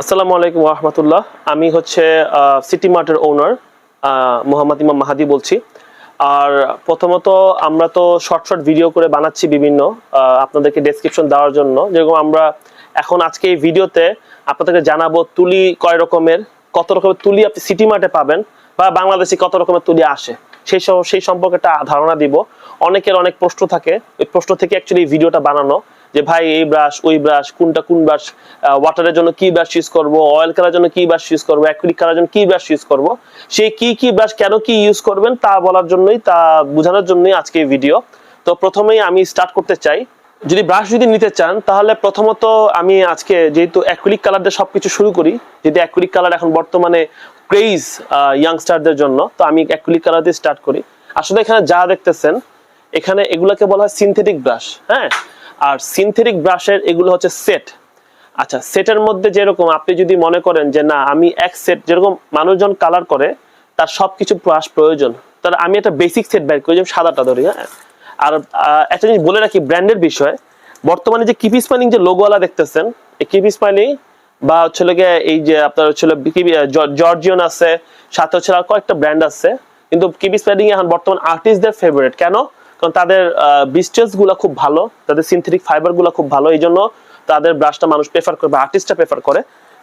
আসসালামু আলাইকুম রহমতুল্লাহ আমি হচ্ছে সিটি মার্টের ওনার মোহাম্মদ ইমাম মাহাদি বলছি। আর প্রথমত আমরা তো শর্ট শর্ট ভিডিও করে বানাচ্ছি বিভিন্ন আপনাদেরকে ডেসক্রিপশন দেওয়ার জন্য। যেরকম আমরা এখন আজকে এই ভিডিওতে আপনাদেরকে জানাব তুলি কয় রকমের, কত রকমের তুলি আপনি সিটি মার্টে পাবেন বা বাংলাদেশে কত রকমের তুলি আসে। সেই সব সেই সম্পর্কে একটা ধারণা দিব। অনেকের অনেক প্রশ্ন থাকে। ওই প্রশ্ন থেকে অ্যাকচুয়ালি ভিডিওটা বানানো। যে ভাই এই ব্রাশ ওই ব্রাশ কোনটা কোন ব্রাশ ওয়াটারের জন্য কি ব্রাশ ইউজ করব অয়েল কালার জন্য কি ব্রাশ ইউজ করব অ্যাক্রিলিক কালার জন্য কি ব্রাশ ইউজ করব সেই কি কি ব্রাশ কেন কি ইউজ করবেন তা বলার জন্যই, তা বোঝানোর জন্যই আজকে এই ভিডিও তো প্রথমেই আমি স্টার্ট করতে চাই। যদি ব্রাশ যদি নিতে চান, তাহলে প্রথমত আমি আজকে যেহেতু অ্যাক্রিলিক কালার দিয়ে সবকিছু শুরু করি যদি অ্যাক্রিলিক কালার এখন বর্তমানে ক্রেজ ইয়াংস্টারদের জন্য, তো আমি অ্যাক্রিলিক কালার দিয়ে স্টার্ট করি। আসলে এখানে যা দেখতেছেন, এখানে এগুলোকে বলা হয় সিনথেটিক ব্রাশ হ্যাঁ? আর সিনথেটিক ব্রাশের এগুলো হচ্ছে সেট আচ্ছা সেটের মধ্যে যেরকম আপনি যদি মনে করেন যে না, আমি এক সেট যেরকম মানুষজন কালার করে, তার সবকিছু ব্রাশ প্রয়োজন। তার আমি একটা বেসিক সেট বের করি, যেমন সাদাটা ধরি হ্যাঁ? আর একটা জিনিস বলে রাখি ব্র্যান্ডের বিষয়, বর্তমানে যে কিপি স্মাইলিং যে লোগোওয়ালা দেখতেছেন, এই কিপি স্মাইলিং বা হচ্ছে এই যে আপনার হচ্ছে জর্জিয়ন আছে, সাথে হচ্ছে আর কয়েকটা ব্র্যান্ড আছে, কিন্তু কিপি স্মাইলিং এখন বর্তমান আর্টিস্টদের ফেভারিট কেন? কারণ তাদের বিস্টেসগুলা খুব ভালো, তাদের সিনথেটিক ফাইবারগুলা খুব ভালো এই জন্য তাদের ব্রাশটা মানুষ প্রেফার করে বা আর্টিস্টটা প্রেফার করে।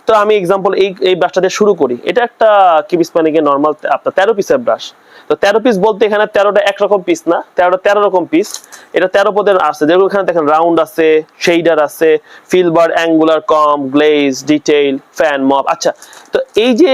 তো আমি এক্সাম্পল এই এই ব্রাশটা দিয়ে শুরু করি। এটা একটা কিবিস পানিকে নর্মাল আপনার তেরো পিসের ব্রাশ তো তেরো পিস বলতে এখানে তেরোটা একরকম পিস না, তেরোটা তেরো রকম পিস এটা তেরো পদের আছে যেগুলো এখানে দেখেন রাউন্ড আছে শেডার আছে filbert angular comb glaze detail fan mop আচ্ছা তো এই যে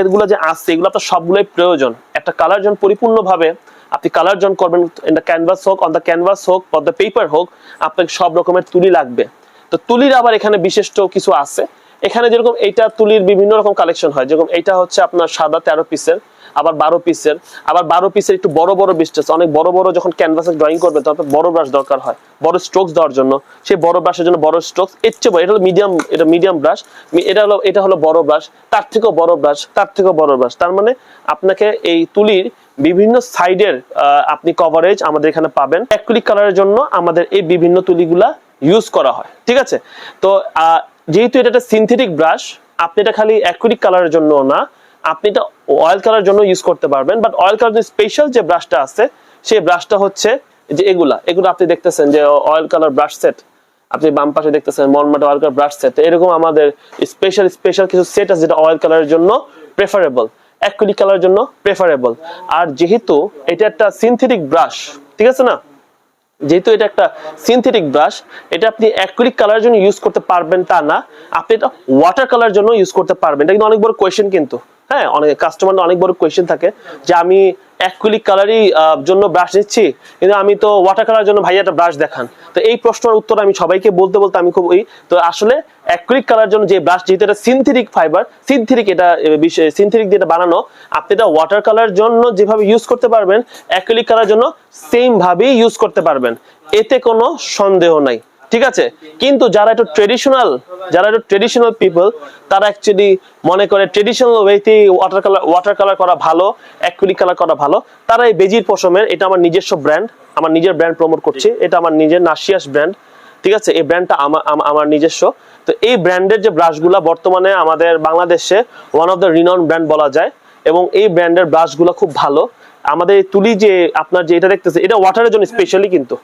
এগুলো যে আছে এগুলো আপনার সবগুলোই প্রয়োজন। একটা কালার যখন পরিপূর্ণভাবে আপনি কালার জন করবেন ইন দ্য ক্যানভাস হোক অন দ্য ক্যানভাস হোক অন দ্য পেপার হোক, আপনাকে সব রকমের তুলি লাগবে। তো তুলির আবার এখানে বিশিষ্ট কিছু আছে। এখানে যেরকম এইটা তুলির বিভিন্ন রকম কালেকশন হয়, যেরকম এইটা হচ্ছে আপনার সাদা তেরো পিসের আবার বারো পিসের আবার বারো পিসের একটু বড় বড় বিস্টেস অনেক বড় বড় যখন ক্যানভাসে ড্রয়িং করবে, তখন বড় ব্রাশ দরকার হয়। বড় স্ট্রোকস দেওয়ার জন্য। সেই বড় ব্রাশের জন্য বড় স্ট্রোকস এর চেয়ে বড়, এটা হলো মিডিয়াম এটা মিডিয়াম ব্রাশ এটা হলো এটা হলো বড় ব্রাশ তার থেকেও বড় ব্রাশ তার থেকেও বড় ব্রাশ তার মানে আপনাকে এই তুলির বিভিন্ন সাইডের আপনি কভারেজ আমাদের এখানে পাবেন। অ্যাক্রিলিক কালারের জন্য আমাদের এই বিভিন্ন তুলিগুলা ইউজ করা হয়। ঠিক আছে? তো যেহেতু এটা একটা সিনথেটিক ব্রাশ আপনি এটা খালি অ্যাক্রিলিক কালারের জন্য না, আপনি এটা অয়েল কালার জন্য ইউজ করতে পারবেন বাট অয়েল কালার স্পেশাল যে ব্রাশটা আছে, সেই ব্রাশটা হচ্ছে যে এগুলা। এগুলো আপনি দেখতেছেন যে অয়েল কালার ব্রাশ সেট আপনি বাম পাশে দেখতেছেন মনমাটা অয়েল কালার ব্রাশ সেট এরকম আমাদের স্পেশাল স্পেশাল কিছু সেট আছে যেটা অয়েল কালারের জন্য প্রেফারেবল অ্যাক্রিলিক কালারের জন্য প্রেফারেবল আর যেহেতু এটা একটা সিনথেটিক ব্রাশ ঠিক আছে না? যেহেতু এটা একটা সিনথেটিক ব্রাশ এটা আপনি অ্যাক্রিলিক কালার জন্য ইউজ করতে পারবেন তা না। আপনি এটা ওয়াটার কালার জন্য ইউজ করতে পারবেন। এটা কিন্তু অনেক বড় কোয়েশ্চেন কিন্তু। হ্যাঁ অনেক কাস্টমার অনেক বড় কোয়েশ্চেন থাকে যে আমি অ্যাক্রিলিক কালারই জন্য ব্রাশ নিচ্ছি, কিন্তু আমি তো ওয়াটার কালার জন্য ভাইয়া একটা ব্রাশ দেখান। তো এই প্রশ্নের উত্তর আমি সবাইকে বলতে বলতে আমি খুব ওই তো আসলে অ্যাক্রিলিক কালার জন্য যে ব্রাশ যেহেতু এটা সিনথেটিক ফাইবার সিনথেটিক এটা সিনথেটিক দিয়ে বানানো, আপনি এটা ওয়াটার কালার জন্য যেভাবে ইউজ করতে পারবেন অ্যাক্রিলিক কালার জন্য সেম ভাবেই ইউজ করতে পারবেন। এতে কোনো সন্দেহ নাই, ঠিক আছে? কিন্তু যারা একটু ট্রেডিশনাল যারা একটু ট্রেডিশনাল পিপল তারা অ্যাকচুয়ালি মনে করে ট্রেডিশনাল ওয়েতে ওয়াটার কালার ওয়াটার কালার করা ভালো অ্যাক্রিলিক কালার করা ভালো, তারা এই বেজির পশমের, এটা আমার নিজস্ব ব্র্যান্ড আমার নিজের ব্র্যান্ড প্রমোট করছি, এটা আমার নিজের নাসিয়াস ব্র্যান্ড ঠিক আছে? এই ব্র্যান্ডটা আমার আমা- আমার নিজস্ব। তো এই ব্র্যান্ডের যে ব্রাশগুলা বর্তমানে আমাদের বাংলাদেশে one of the renowned brand বলা যায় এবং এই ব্র্যান্ডের ব্রাশগুলো খুব ভালো। আমাদের তুলি যে আপনার যে এটা দেখতেছে এটা ওয়াটারের জন্য স্পেশালি কিন্তু।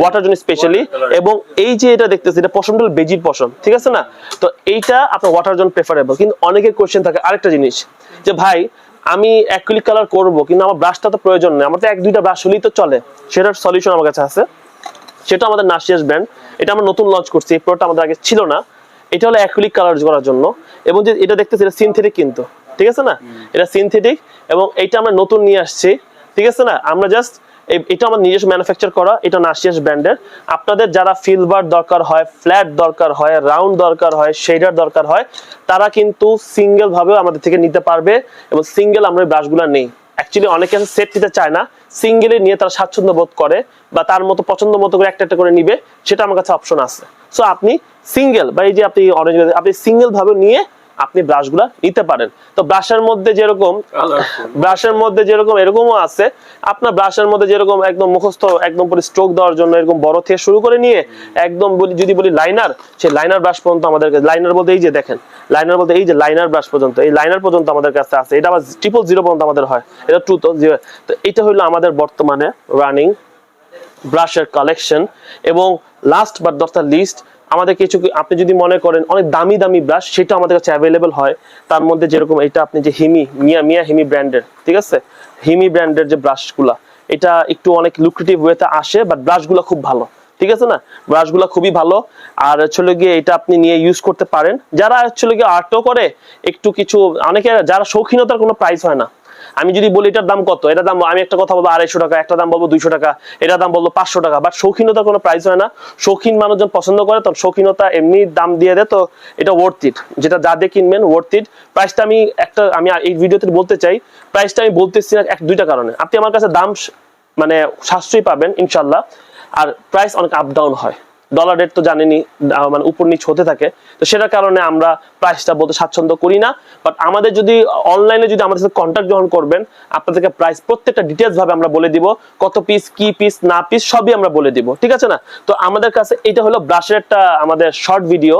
ওয়াটার জন্য স্পেশালি এবং এই যে এটা দেখতেছে এটা পশমটা বেজির পশম ঠিক আছে না? তো এইটা আপনার ওয়াটার জন্য প্রেফারেবল কিন্তু অনেকের কোয়েশ্চেন থাকে আরেকটা জিনিস যে ভাই আমি অ্যাক্রিলিক কালার করব কিন্তু আমার ব্রাশটা তো প্রয়োজন নেই। আমার তো এক দুইটা ব্রাশ হলেই তো চলে। সেটার সলিউশন আমার কাছে আছে। সেটা আমাদের নাসিয়াস ব্র্যান্ড এটা আমরা নতুন লঞ্চ করছি এই প্রোডাক্ট আমাদের আগে ছিল না। এটা হলো অ্যাক্রিলিক কালার করার জন্য। এবং যে এটা দেখতেছি এটা সিনথেটিক কিন্তু ঠিক আছে না? এটা সিনথেটিক এবং এটা আমরা নতুন নিয়ে আসছি ঠিক আছে না? আমরা জাস্ট এটা আমার নিজস্ব ম্যানুফ্যাকচার করা এটা নাসিয়াস ব্র্যান্ডের আপনাদের যারা ফিলবার দরকার হয় ফ্ল্যাট দরকার হয় রাউন্ড দরকার হয় শেডার দরকার হয় তারা কিন্তু সিঙ্গেল ভাবেও আমাদের থেকে নিতে পারবে এবং সিঙ্গেল আমরা ব্রাশগুলো নেই। অ্যাকচুয়ালি অনেকে আছে সেট নিতে চায় না। সিঙ্গেলে নিয়ে তারা স্বাচ্ছন্দ্য বোধ করে বা তার মতো পছন্দ মতো করে একটা একটা করে নিবে, সেটা আমার কাছে অপশন আছে। সো আপনি সিঙ্গেল বা এই যে আপনি অরেঞ্জ আপনি সিঙ্গেল ভাবে নিয়ে আপনি ব্রাশগুলা নিতে পারেন। তো ব্রাশের মধ্যে যেরকম ব্রাশের মধ্যে যেরকম এরকমও আছে। আপনার ব্রাশের মধ্যে যেরকম একদম মুখস্থ একদম পুরো স্ট্রোক দেওয়ার জন্য এরকম বড় থেকে শুরু করে নিয়ে একদম বলি যদি বলি লাইনার সেই লাইনার ব্রাশ পর্যন্ত আমাদের কাছে লাইনার বলতে এই যে দেখেন লাইনার বলতে এই যে লাইনার ব্রাশ পর্যন্ত এই লাইনার পর্যন্ত আমাদের কাছে আছে। এটা আবার ট্রিপল জিরো পর্যন্ত আমাদের হয়। এটা টু তো জিরো তো এটা হলো আমাদের বর্তমানে রানিং ব্রাশের কালেকশন এবং লাস্ট বাট দ্য লিস্ট আমাদের কিছু আপনি যদি মনে করেন অনেক দামি দামি ব্রাশ সেটা আমাদের কাছে অ্যাভেলেবল হয়। তার মধ্যে যেরকম এটা আপনি যে হিমি, মিয়া মিয়া হিমি ব্র্যান্ডের ঠিক আছে? হিমি ব্র্যান্ডের যে ব্রাশগুলা এটা একটু অনেক লুক্রেটিভ ওয়েতে আসে বাট ব্রাশগুলো খুব ভালো, ঠিক আছে না? ব্রাশগুলো খুবই ভালো। আর হচ্ছে গিয়ে এটা আপনি নিয়ে ইউজ করতে পারেন। যারা হচ্ছে গিয়ে আর্টও করে, একটু কিছু অনেকে যারা শৌখিনতার কোনো প্রাইস হয় না আমি যদি বলি এটার দাম কত, এটার দাম, আমি একটা কথা বলব আড়াইশো টাকা, একটা দাম বলব দুইশো টাকা, এটার দাম বলব পাঁচশো টাকা বাট শৌখিনতা কোনো প্রাইস হয় না। শৌখিন মানুষজন পছন্দ করে তো, শৌখিনতা এমনি দাম দিয়ে দেয় তো, এটা ওয়ার্থ ইট যেটা যা দিয়ে কিনবেন ওয়ার্থ ইট প্রাইসটা আমি একটা, আমি এই ভিডিওতে বলতে চাই প্রাইসটা আমি বলতেছি না এক, দুইটা কারণে। আপনি আমার কাছে দাম মানে সাশ্রয়ী পাবেন ইনশাল্লাহ আর প্রাইস অনেক আপ ডাউন হয়। ডলার রেট তো জানেনি মানে উপর নিচ হতে থাকে। তো সেটার কারণে আমরা প্রাইসটা বলতে স্বাচ্ছন্দ্য করি না। বাট আমাদের যদি অনলাইনে যদি আমাদের সাথে কন্ট্যাক্ট গ্রহণ করবেন, আপনাদেরকে প্রাইস প্রত্যেকটা ডিটেলস ভাবে আমরা বলে দিব, কত পিস কি পিস না পিস সবই আমরা বলে দিব, ঠিক আছে না? তো আমাদের কাছে এটা হলো ব্রাশের একটা আমাদের শর্ট ভিডিও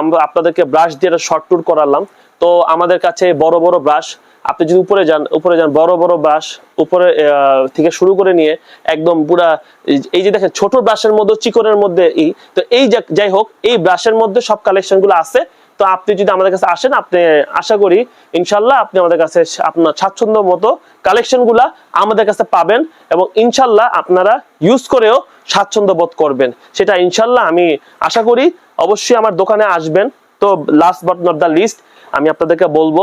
আমরা আপনাদেরকে ব্রাশ দিয়ে একটা শর্ট ট্যুর করালাম। তো আমাদের কাছে বড় বড় ব্রাশ আপনি যদি উপরে যান উপরে যান, বড় বড় ব্রাশ উপরে থেকে শুরু করে নিয়ে একদম পুরা এই- যে দেখেন, ছোট ব্রাশের মধ্যে, চিকনের মধ্যে এই তো এই যাই হোক, এই ব্রাশের মধ্যে সব কালেকশনগুলো আছে। তো আপনি যদি আমাদের কাছে আসেন, আপনি আশা করি ইনশাল্লাহ আপনি আমাদের কাছে আপনার স্বাচ্ছন্দ্য মতো কালেকশনগুলা আমাদের কাছে পাবেন এবং ইনশাল্লাহ আপনারা ইউজ করেও স্বাচ্ছন্দ্য বোধ করবেন। সেটা ইনশাল্লাহ আমি আশা করি অবশ্যই আমার দোকানে আসবেন। তো last but not the least আমি আপনাদেরকে বলব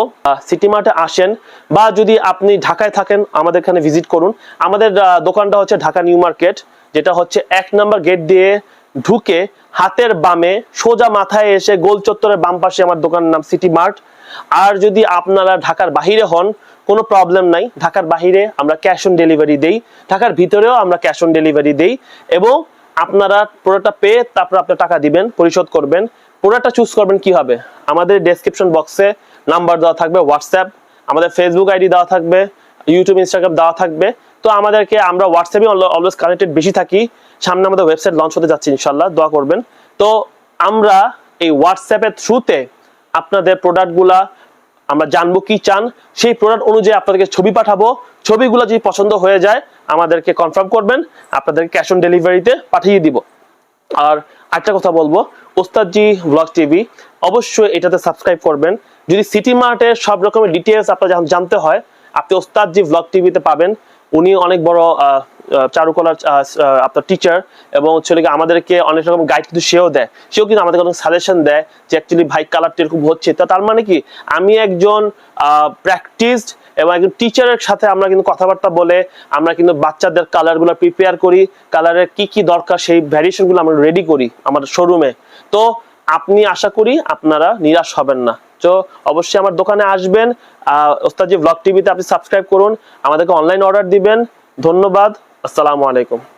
সিটি মার্টে আসেন বা যদি আপনি ঢাকায় থাকেন, আমাদের এখানে ভিজিট করুন। আমাদের দোকানটা হচ্ছে ঢাকা নিউ মার্কেট, যেটা হচ্ছে এক নাম্বার গেট দিয়ে ঢুকে হাতের বামে সোজা মাথায় এসে গোল চত্বরের বাম পাশে আমার দোকানের নাম সিটি মার্ট। আর যদি আপনারা ঢাকার বাহিরে হন, কোনো প্রবলেম নাই। ঢাকার বাহিরে আমরা ক্যাশ অন ডেলিভারি দেই। ঢাকার ভিতরেও আমরা ক্যাশ অন ডেলিভারি দেই। এবং আপনারা পুরোটা পেয়ে তারপর আপনার টাকা দিবেন, পরিশোধ করবেন। পুরোটা চুজ করবেন কীভাবে? আমাদের ডেসক্রিপশন বক্সে নাম্বার দেওয়া থাকবে হোয়াটসঅ্যাপ আমাদের ফেসবুক আইডি দেওয়া থাকবে ইউটিউব ইনস্টাগ্রাম দেওয়া থাকবে। তো আমাদেরকে আমরা হোয়াটসঅ্যাপে অলওয়েজ কানেক্টেড বেশি থাকি। সামনে আমাদের ওয়েবসাইট লঞ্চ হতে যাচ্ছে ইনশাল্লাহ দোয়া করবেন। তো আমরা এই হোয়াটসঅ্যাপের থ্রুতে আপনাদের প্রোডাক্টগুলা আমরা জানব কি চান, সেই প্রোডাক্ট অনুযায়ী আপনাদেরকে ছবি পাঠাবো। ছবিগুলো যদি পছন্দ হয়ে যায়, আমাদেরকে কনফার্ম করবেন, আপনাদেরকে ক্যাশ অন ডেলিভারিতে পাঠিয়ে দিব। আর একটা কথা বলব ওস্তাদজি ব্লগ টিভি, অবশ্যই এটাতে সাবস্ক্রাইব করবেন। যদি সিটি মার্টের সব রকমের ডিটেলস আপনার জানতে হয়, আপনি ওস্তাদজি ব্লগ টিভিতে পাবেন। উনি অনেক বড় চারুকলার আপনার টিচার এবং হচ্ছে আমাদেরকে অনেক রকম গাইড কিন্তু সেও দেয়। সেও কিন্তু আমাদেরকে অনেক সাজেশন দেয় যে অ্যাকচুয়ালি ভাই কালারটা এরকম হচ্ছে। তা তার মানে কি? আমি একজন প্র্যাকটিসড এবং একজন টিচারের সাথে আমরা কিন্তু কথাবার্তা বলে আমরা কিন্তু বাচ্চাদের কালারগুলো প্রিপেয়ার করি কালারের কি কি দরকার সেই ভ্যারিয়েশনগুলো আমরা রেডি করি আমাদের শোরুমে তো আপনি আশা করি আপনারা নিরাশ হবেন না। তো অবশ্যই আমার দোকানে আসবেন আহ, ওস্তাদজি ব্লগ টিভিতে আপনি সাবস্ক্রাইব করুন আমাদেরকে অনলাইন অর্ডার দিবেন। ধন্যবাদ আসসালামু আলাইকুম।